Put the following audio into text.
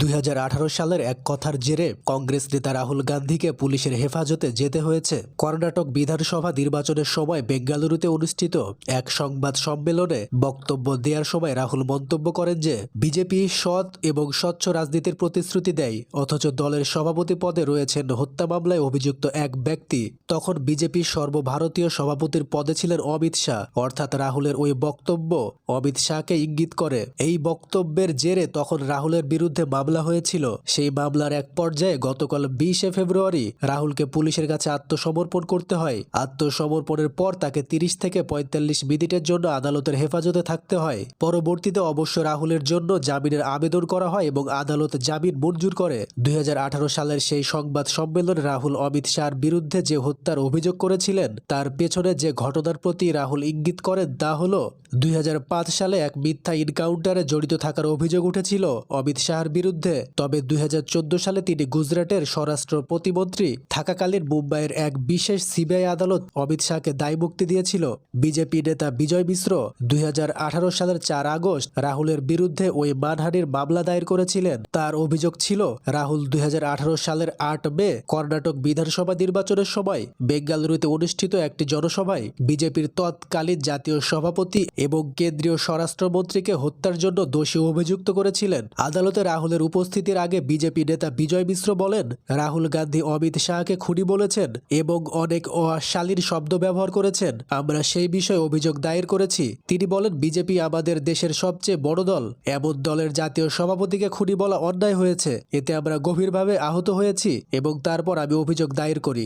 দুই হাজার আঠারো সালের এক কথার জেরে কংগ্রেস নেতা রাহুল গান্ধীকে পুলিশের হেফাজতে যেতে হয়েছে। কর্ণাটক বিধানসভা নির্বাচনের সময় বেঙ্গালুরুতে অনুষ্ঠিত এক সংবাদ সম্মেলনে বক্তব্য দেওয়ার সময় রাহুল মন্তব্য করেন যে, বিজেপি সৎ এবং স্বচ্ছ রাজনীতির প্রতিশ্রুতি দেয়, অথচ দলের সভাপতি পদে রয়েছেন হত্যা মামলায় অভিযুক্ত এক ব্যক্তি। তখন বিজেপির সর্বভারতীয় সভাপতির পদে ছিলেন অমিত শাহ। অর্থাৎ রাহুলের ওই বক্তব্য অমিত শাহকে ইঙ্গিত করে। এই বক্তব্যের জেরে তখন রাহুলের বিরুদ্ধে মামলা হয়েছিল। সেই মামলার এক পর্যায়ে গতকাল বিশে ফেব্রুয়ারি রাহুলকে পুলিশের কাছে আত্মসমর্পণ করতে হয়। আত্মসমর্পণের পর তাকে তিরিশ থেকে পঁয়তাল্লিশ মিনিটের জন্য আদালতের হেফাজতে থাকতে হয়। পরবর্তীতে অবশ্য রাহুলের জন্য জামিনের আবেদন করা হয় এবং আদালত জামিন মঞ্জুর করে। দুই হাজার আঠারো সালের সেই সংবাদ সম্মেলনে রাহুল অমিত শাহর বিরুদ্ধে যে হত্যার অভিযোগ করেছিলেন, তার পেছনে যে ঘটনার প্রতি রাহুল ইঙ্গিত করেন তা হল, দুই হাজার পাঁচ সালে এক মিথ্যা ইনকাউন্টারে জড়িত থাকার অভিযোগ উঠেছিল। অমিত শাহর বিরুদ্ধে তবে দুই হাজার চোদ্দ সালে তিনি গুজরাটের স্বরাষ্ট্র প্রতিমন্ত্রী। থাকাকালীন মুম্বাইয়ের এক বিশেষ সিবিআই আদালত অমিত শাহকে দায়মুক্তি দিয়েছিল। বিজেপি নেতা বিজয় মিশ্র দুই হাজার আঠারো সালের চার আগস্ট রাহুলের বিরুদ্ধে ওই মানহানির মামলা দায়ের করেছিলেন। তার অভিযোগ ছিল, রাহুল দুই হাজার আঠারো সালের আট মে কর্ণাটক বিধানসভা নির্বাচনের সময় বেঙ্গালুরুতে অনুষ্ঠিত একটি জনসভায় বিজেপির তৎকালীন জাতীয় সভাপতি এবং কেন্দ্রীয় স্বরাষ্ট্রমন্ত্রীকে হত্যার জন্য দোষী অভিযুক্ত করেছিলেন। আদালতে রাহুলের উপস্থিতির আগে বিজেপি নেতা বিজয় মিশ্র বলেন, রাহুল গান্ধী অমিত শাহকে খুনি বলেছেন এবং অনেক অশালীন শব্দ ব্যবহার করেছেন। আমরা সেই বিষয়ে অভিযোগ দায়ের করেছি। তিনি বলেন, বিজেপি আমাদের দেশের সবচেয়ে বড় দল। এমন দলের জাতীয় সভাপতিকে খুনি বলা অন্যায় হয়েছে। এতে আমরা গভীরভাবে আহত হয়েছি এবং তারপর আমি অভিযোগ দায়ের করি।